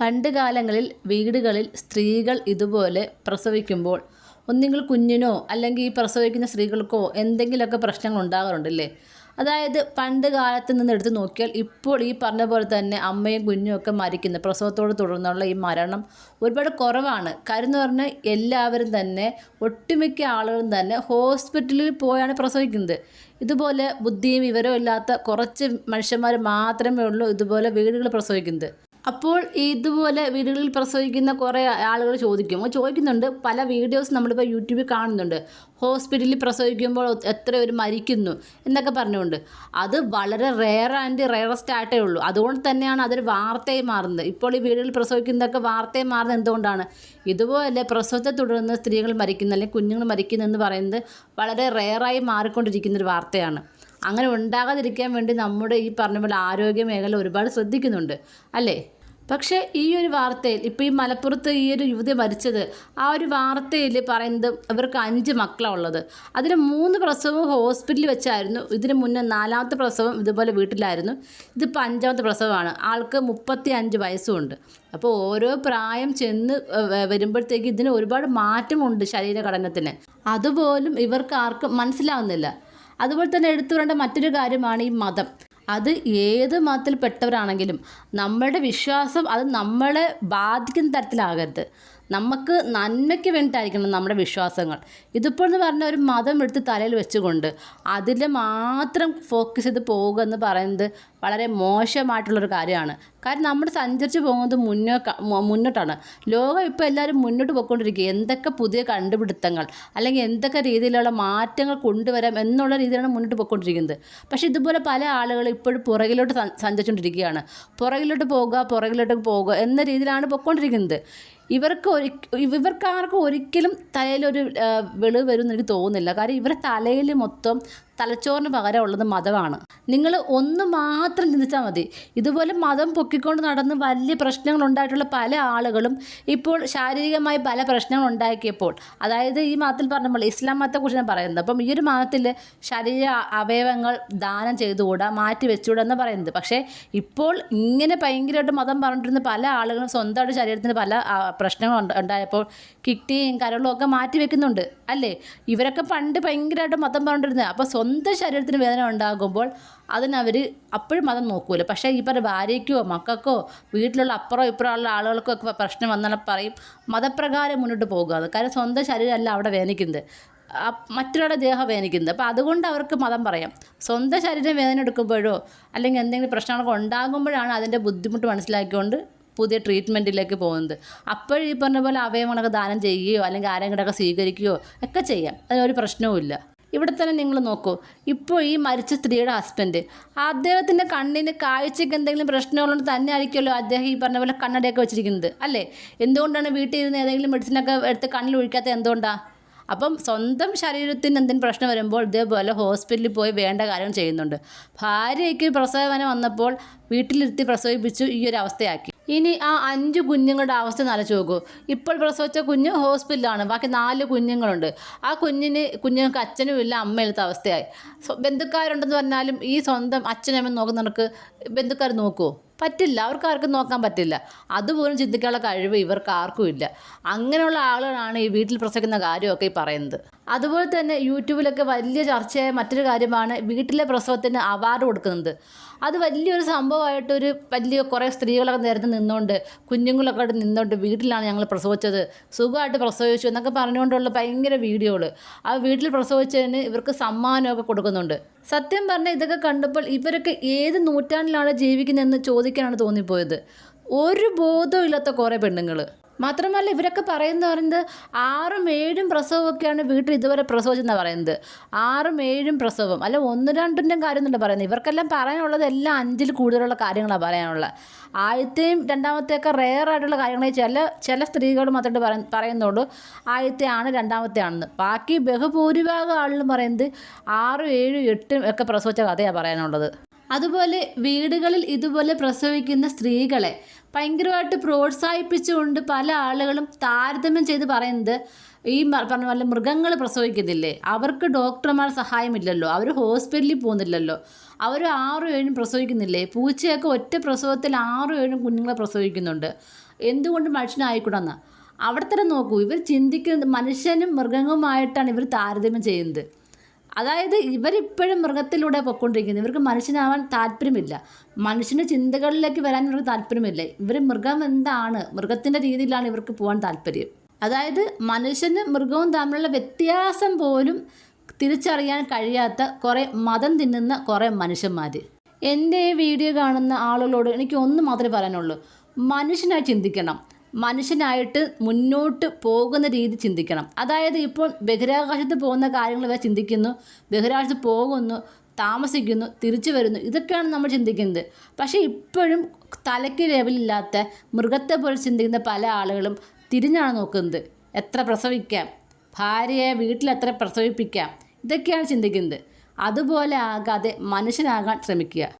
പണ്ട് കാലങ്ങളിൽ വീടുകളിൽ സ്ത്രീകൾ ഇതുപോലെ പ്രസവിക്കുമ്പോൾ ഒന്നുകിൽ കുഞ്ഞിനോ അല്ലെങ്കിൽ ഈ പ്രസവിക്കുന്ന സ്ത്രീകൾക്കോ എന്തെങ്കിലുമൊക്കെ പ്രശ്നങ്ങൾ ഉണ്ടാകാറുണ്ടല്ലേ? അതായത് പണ്ട് കാലത്ത് നിന്ന് എടുത്ത് നോക്കിയാൽ ഇപ്പോൾ ഈ പറഞ്ഞ പോലെ തന്നെ അമ്മയും കുഞ്ഞും ഒക്കെ മരിക്കുന്ന. പ്രസവത്തോട് തുടർന്നുള്ള ഈ മരണം ഒരുപാട് കുറവാണ്. കാര്യം എന്ന് പറഞ്ഞാൽ എല്ലാവരും തന്നെ ഒട്ടുമിക്ക ആളുകളും തന്നെ ഹോസ്പിറ്റലിൽ പോയാണ് പ്രസവിക്കുന്നത്. ഇതുപോലെ ബുദ്ധിയും വിവരവും ഇല്ലാത്ത കുറച്ച് മനുഷ്യന്മാർ മാത്രമേ ഉള്ളൂ ഇതുപോലെ വീടുകൾ പ്രസവിക്കുന്നത്. അപ്പോൾ ഇതുപോലെ വീടുകളിൽ പ്രസവിക്കുന്ന കുറേ ആളുകൾ ചോദിക്കും. ചോദിക്കുന്നുണ്ട് പല വീഡിയോസ് നമ്മളിപ്പോൾ യൂട്യൂബിൽ കാണുന്നുണ്ട്. ഹോസ്പിറ്റലിൽ പ്രസവിക്കുമ്പോൾ എത്ര പേര് മരിക്കുന്നു എന്നൊക്കെ പറഞ്ഞുകൊണ്ട്. അത് വളരെ റെയർ ആൻഡ് റെയറസ്റ്റ് ആയിട്ടേ ഉള്ളൂ. അതുകൊണ്ട് തന്നെയാണ് അതൊരു വാർത്തയായി മാറുന്നത്. ഇപ്പോൾ ഈ വീടുകളിൽ പ്രസവിക്കുന്നതൊക്കെ വാർത്തയായി മാറുന്നത് എന്തുകൊണ്ടാണ്? ഇതുപോലെ പ്രസവത്തെ തുടർന്ന് സ്ത്രീകൾ മരിക്കുന്ന അല്ലെങ്കിൽ കുഞ്ഞുങ്ങൾ മരിക്കുന്നു എന്ന് പറയുന്നത് വളരെ റെയറായി മാറിക്കൊണ്ടിരിക്കുന്ന ഒരു വാർത്തയാണ്. അങ്ങനെ ഉണ്ടാകാതിരിക്കാൻ വേണ്ടി നമ്മുടെ ഈ പറഞ്ഞ പോലെ ആരോഗ്യ മേഖല ഒരുപാട് ശ്രദ്ധിക്കുന്നുണ്ട്. അല്ലേ? പക്ഷേ ഈ ഒരു വാർത്തയിൽ ഇപ്പോൾ ഈ മലപ്പുറത്ത് ഈ ഒരു യുവതി മരിച്ചത് ആ ഒരു വാർത്തയിൽ പറയുന്നത് ഇവർക്ക് അഞ്ച് മക്കളാണ് ഉള്ളത്. അതിന് മൂന്ന് പ്രസവം ഹോസ്പിറ്റലിൽ വെച്ചായിരുന്നു. ഇതിന് മുന്നേ നാലാമത്തെ പ്രസവം ഇതുപോലെ വീട്ടിലായിരുന്നു. ഇതിപ്പോൾ അഞ്ചാമത്തെ പ്രസവമാണ്. ആൾക്ക് മുപ്പത്തി അഞ്ച് വയസ്സുമുണ്ട് അപ്പോൾ ഓരോ പ്രായം ചെന്ന് വരുമ്പോഴത്തേക്ക് ഇതിന് ഒരുപാട് മാറ്റമുണ്ട് ശരീരഘടനത്തിന്. അതുപോലും ഇവർക്ക് ആർക്കും മനസ്സിലാവുന്നില്ല. അതുപോലെ തന്നെ എടുത്തു പറയേണ്ട മറ്റൊരു കാര്യമാണ് ഈ മതം. അത് ഏത് മതത്തിൽപ്പെട്ടവരാണെങ്കിലും നമ്മളുടെ വിശ്വാസം അത് നമ്മളെ ബാധിക്കുന്ന തരത്തിലാകരുത്. നമുക്ക് നന്മയ്ക്ക് വേണ്ടിയിട്ടായിരിക്കണം നമ്മുടെ വിശ്വാസങ്ങൾ. ഇതിപ്പോൾ എന്ന് പറഞ്ഞ ഒരു മതം എടുത്ത് തലയിൽ വെച്ചുകൊണ്ട് അതിൽ മാത്രം ഫോക്കസ് ചെയ്ത് പോവുക എന്ന് പറയുന്നത് വളരെ മോശമായിട്ടുള്ളൊരു കാര്യമാണ്. കാരണം നമ്മൾ സഞ്ചരിച്ച് പോകുന്നത് മുന്നോ മുന്നോട്ടാണ്. ലോകം ഇപ്പോൾ എല്ലാവരും മുന്നോട്ട് പോയിക്കൊണ്ടിരിക്കുക എന്തൊക്കെ പുതിയ കണ്ടുപിടുത്തങ്ങൾ അല്ലെങ്കിൽ എന്തൊക്കെ രീതിയിലുള്ള മാറ്റങ്ങൾ കൊണ്ടുവരാം എന്നുള്ള രീതിയിലാണ് മുന്നോട്ട് പോയിക്കൊണ്ടിരിക്കുന്നത്. പക്ഷേ ഇതുപോലെ പല ആളുകളും ഇപ്പോഴും പുറകിലോട്ട് സഞ്ചരിച്ചുകൊണ്ടിരിക്കുകയാണ്. പുറകിലോട്ട് പോകുക പുറകിലോട്ട് പോകുക എന്ന രീതിയിലാണ് പോയിക്കൊണ്ടിരിക്കുന്നത്. ഇവർക്ക് ഒരി ഇവർക്കാർക്കും ഒരിക്കലും തലയിലൊരു വെളിവ് വരുമെന്ന് എനിക്ക് തോന്നുന്നില്ല. കാരണം ഇവരുടെ തലയിൽ മൊത്തം തലച്ചോറിന് പകരം ഉള്ളത് മതമാണ്. നിങ്ങൾ ഒന്ന് മാത്രം ചിന്തിച്ചാൽ മതി. ഇതുപോലെ മതം പൊക്കിക്കൊണ്ട് നടന്ന് വലിയ പ്രശ്നങ്ങൾ ഉണ്ടായിട്ടുള്ള പല ആളുകളും ഇപ്പോൾ ശാരീരികമായി പല പ്രശ്നങ്ങൾ ഉണ്ടാക്കിയപ്പോൾ അതായത് ഈ മതത്തിൽ പറഞ്ഞപ്പോൾ ഇസ്ലാം മതത്തെക്കുറിച്ച് ഞാൻ പറയുന്നത്. അപ്പം ഈ ഒരു മതത്തിൽ ശരീര അവയവങ്ങൾ ദാനം ചെയ്തുകൂടാ മാറ്റി വെച്ചുകൂടാ എന്ന് പറയുന്നത്. പക്ഷേ ഇപ്പോൾ ഇങ്ങനെ ഭയങ്കരമായിട്ട് മതം പറഞ്ഞിരുന്ന പല ആളുകളും സ്വന്തമായിട്ട് ശരീരത്തിന് പല പ്രശ്നങ്ങൾ ഉണ്ടായപ്പോൾ കിഡ്നിയും കരളും ഒക്കെ മാറ്റി വെക്കുന്നുണ്ട്. അല്ലേ? ഇവരൊക്കെ പണ്ട് ഭയങ്കരമായിട്ട് മതം പറഞ്ഞിരുന്നത് അപ്പോൾ സ്വന്തം ശരീരത്തിന് വേദന ഉണ്ടാകുമ്പോൾ അതിനവർ അപ്പോഴും മതം നോക്കൂല. പക്ഷേ ഈ പറഞ്ഞ ഭാര്യയ്ക്കോ മക്കൾക്കോ വീട്ടിലുള്ള അപ്പുറം ഇപ്പുറം ഉള്ള ആളുകൾക്കോ ഒക്കെ പ്രശ്നം വന്നാൽ പറയും മതപ്രകാരം മുന്നോട്ട് പോകുക. കാരണം സ്വന്തം ശരീരമല്ല അവിടെ വേദനിക്കുന്നത് മറ്റൊരാളുടെ ദേഹം വേദനിക്കുന്നത് അപ്പോൾ അതുകൊണ്ട് അവർക്ക് മതം പറയാം. സ്വന്തം ശരീരം വേദന എടുക്കുമ്പോഴോ അല്ലെങ്കിൽ എന്തെങ്കിലും പ്രശ്നങ്ങളൊക്കെ ഉണ്ടാകുമ്പോഴാണ് അതിന്റെ ബുദ്ധിമുട്ട് മനസ്സിലാക്കിക്കൊണ്ട് പുതിയ ട്രീറ്റ്മെന്റിലേക്ക് പോകുന്നത്. അപ്പോഴീ പറഞ്ഞ പോലെ അവയവങ്ങളൊക്കെ ദാനം ചെയ്യുകയോ അല്ലെങ്കിൽ ആരെങ്കിലൊക്കെ സ്വീകരിക്കുകയോ ഒക്കെ ചെയ്യാം. അതിനൊരു പ്രശ്നവുമില്ല. ഇവിടെ തന്നെ നിങ്ങൾ നോക്കൂ. ഇപ്പോൾ ഈ മരിച്ച സ്ത്രീയുടെ ഹസ്ബൻഡ് അദ്ദേഹത്തിന്റെ കണ്ണിന് കാഴ്ചയ്ക്ക് എന്തെങ്കിലും പ്രശ്നമുള്ളത് തന്നെ ആയിരിക്കുമല്ലോ അദ്ദേഹം ഈ പറഞ്ഞ പോലെ കണ്ണടയൊക്കെ വെച്ചിരിക്കുന്നത് അല്ലേ? എന്തുകൊണ്ടാണ് വീട്ടിൽ ഇരുന്ന് ഏതെങ്കിലും മെഡിസിനൊക്കെ എടുത്ത് കണ്ണിൽ ഒഴിക്കാത്ത എന്തുകൊണ്ടാണ് അപ്പം സ്വന്തം ശരീരത്തിന് എന്തെങ്കിലും പ്രശ്നം വരുമ്പോൾ ഇതേപോലെ ഹോസ്പിറ്റലിൽ പോയി വേണ്ട കാര്യം ചെയ്യുന്നുണ്ട്. ഭാര്യയ്ക്ക് പ്രസവനം വന്നപ്പോൾ വീട്ടിലിരുത്തി പ്രസവിപ്പിച്ചു ഈ ഒരു അവസ്ഥയാക്കി. ഇനി ആ അഞ്ച് കുഞ്ഞുങ്ങളുടെ അവസ്ഥ നനച്ചു നോക്കൂ. ഇപ്പോൾ പ്രസവിച്ച കുഞ്ഞ് ഹോസ്പിറ്റലാണ് ബാക്കി നാല് കുഞ്ഞുങ്ങളുണ്ട്. ആ കുഞ്ഞിന് കുഞ്ഞുങ്ങൾക്ക് അച്ഛനും ഇല്ല അമ്മയില്ലാത്ത അവസ്ഥയായി. ബന്ധുക്കാരുണ്ടെന്ന് പറഞ്ഞാലും ഈ സ്വന്തം അച്ഛനമ്മ നോക്കുന്നവർക്ക് ബന്ധുക്കാർ നോക്കുമോ പറ്റില്ല. അവർക്ക് ആർക്കും നോക്കാൻ പറ്റില്ല. അതുപോലും ചിന്തിക്കാനുള്ള കഴിവ് ഇവർക്ക് ആർക്കും ഇല്ല. അങ്ങനെയുള്ള ആളുകളാണ് ഈ വീട്ടിൽ പ്രസവിക്കുന്ന കാര്യമൊക്കെ ഈ പറയുന്നത്. അതുപോലെ തന്നെ യൂട്യൂബിലൊക്കെ വലിയ ചർച്ചയായ മറ്റൊരു കാര്യമാണ് വീട്ടിലെ പ്രസവത്തിന് അവാർഡ് കൊടുക്കുന്നത്. അത് വലിയൊരു സംഭവമായിട്ടൊരു വലിയ കുറേ സ്ത്രീകളൊക്കെ നേരത്തെ നിന്നുകൊണ്ട് കുഞ്ഞുങ്ങളൊക്കെ ആയിട്ട് നിന്നുകൊണ്ട് വീട്ടിലാണ് ഞങ്ങൾ പ്രസവിച്ചത്. സുഖമായിട്ട് പ്രസവിച്ചു എന്നൊക്കെ പറഞ്ഞുകൊണ്ടുള്ള ഭയങ്കര വീഡിയോകൾ ആ വീട്ടിൽ പ്രസവിച്ചതിന് ഇവർക്ക് സമ്മാനമൊക്കെ കൊടുക്കുന്നുണ്ട്. സത്യം പറഞ്ഞാൽ ഇതൊക്കെ കണ്ടപ്പോൾ ഇവരൊക്കെ ഏത് നൂറ്റാണ്ടിലാണ് ജീവിക്കുന്നതെന്ന് ചോദിക്കാനാണ് തോന്നിപ്പോയത്. ഒരു ബോധവും ഇല്ലാത്ത കുറേ പെണ്ണുങ്ങൾ മാത്രമല്ല ഇവരൊക്കെ പറയുന്നത് പറയുന്നത് ആറും ഏഴും പ്രസവമൊക്കെയാണ് വീട്ടിൽ ഇതുവരെ പ്രസവിച്ചെന്നാണ് പറയുന്നത്. ആറും ഏഴും പ്രസവം. അല്ല ഒന്ന് രണ്ടിന്റെ കാര്യമൊന്നുമല്ല പറയുന്നത്. ഇവർക്കെല്ലാം പറയാനുള്ളത് എല്ലാം അഞ്ചിൽ കൂടുതലുള്ള കാര്യങ്ങളാണ് പറയാനുള്ളത്. ആദ്യത്തെയും രണ്ടാമത്തെയൊക്കെ റെയർ ആയിട്ടുള്ള കാര്യങ്ങളെ ചില ചില സ്ത്രീകൾ മാത്രമായിട്ട് പറ പറയുന്നുള്ളൂ. ആദ്യത്തെയാണ് രണ്ടാമത്തെ ആണെന്ന് ബാക്കി ബഹുഭൂരിഭാഗം ആളുകളും പറയുന്നത് ആറും ഏഴും എട്ടും ഒക്കെ പ്രസവിച്ച കഥയാണ് പറയാനുള്ളത്. അതുപോലെ വീടുകളിൽ ഇതുപോലെ പ്രസവിക്കുന്ന സ്ത്രീകളെ ഭയങ്കരമായിട്ട് പ്രോത്സാഹിപ്പിച്ചുകൊണ്ട് പല ആളുകളും താരതമ്യം ചെയ്ത് പറയുന്നത് ഈ പറഞ്ഞ പോലെ മൃഗങ്ങൾ പ്രസവിക്കുന്നില്ലേ? അവർക്ക് ഡോക്ടർമാർ സഹായമില്ലല്ലോ. അവർ ഹോസ്പിറ്റലിൽ പോകുന്നില്ലല്ലോ. അവർ ആറും ഏഴും പ്രസവിക്കുന്നില്ലേ? പൂച്ചയൊക്കെ ഒറ്റ പ്രസവത്തിൽ ആറും ഏഴും കുഞ്ഞുങ്ങളെ പ്രസവിക്കുന്നുണ്ട്. എന്തുകൊണ്ട് മനുഷ്യനായിക്കൂടെന്ന്? അവിടെ തന്നെ നോക്കൂ. ഇവർ ചിന്തിക്കുന്നത് മനുഷ്യനും മൃഗങ്ങളുമായിട്ടാണ് ഇവർ താരതമ്യം ചെയ്യുന്നത്. അതായത് ഇവരിപ്പോഴും മൃഗത്തിലൂടെ പൊയ്ക്കൊണ്ടിരിക്കുന്നത് ഇവർക്ക് മനുഷ്യനാവാൻ താല്പര്യമില്ല. മനുഷ്യന്റെ ചിന്തകളിലേക്ക് വരാൻ ഇവർക്ക് താല്പര്യമില്ല. ഇവർ മൃഗം എന്താണ്? മൃഗത്തിന്റെ രീതിയിലാണ് ഇവർക്ക് പോകാൻ താല്പര്യം. അതായത് മനുഷ്യനും മൃഗവും തമ്മിലുള്ള വ്യത്യാസം പോലും തിരിച്ചറിയാൻ കഴിയാത്ത കുറേ മതം തിന്നുന്ന കുറേ മനുഷ്യന്മാർ എന്റെ ഈ വീഡിയോ കാണുന്ന ആളുകളോട് എനിക്ക് ഒന്ന് മാത്രമേ പറയാനുള്ളൂ. മനുഷ്യനായി ചിന്തിക്കണം. മനുഷ്യനായിട്ട് മുന്നോട്ട് പോകുന്ന രീതി ചിന്തിക്കണം. അതായത് ഇപ്പോൾ ബഹിരാകാശത്ത് പോകുന്ന കാര്യങ്ങൾ വരെ ചിന്തിക്കുന്നു ബഹിരാകാശത്ത് പോകുന്നു താമസിക്കുന്നു തിരിച്ചു വരുന്നു. ഇതൊക്കെയാണ് നമ്മൾ ചിന്തിക്കുന്നത്. പക്ഷേ ഇപ്പോഴും തലയ്ക്ക് ലെവലില്ലാത്ത മൃഗത്തെ പോലെ ചിന്തിക്കുന്ന പല ആളുകളും തിരിഞ്ഞാണ് നോക്കുന്നത്. എത്ര പ്രസവിക്കാം? ഭാര്യയെ വീട്ടിൽ എത്ര പ്രസവിപ്പിക്കാം? ഇതൊക്കെയാണ് ചിന്തിക്കുന്നത്. അതുപോലെ ആകാതെ മനുഷ്യനാകാൻ ശ്രമിക്കുക.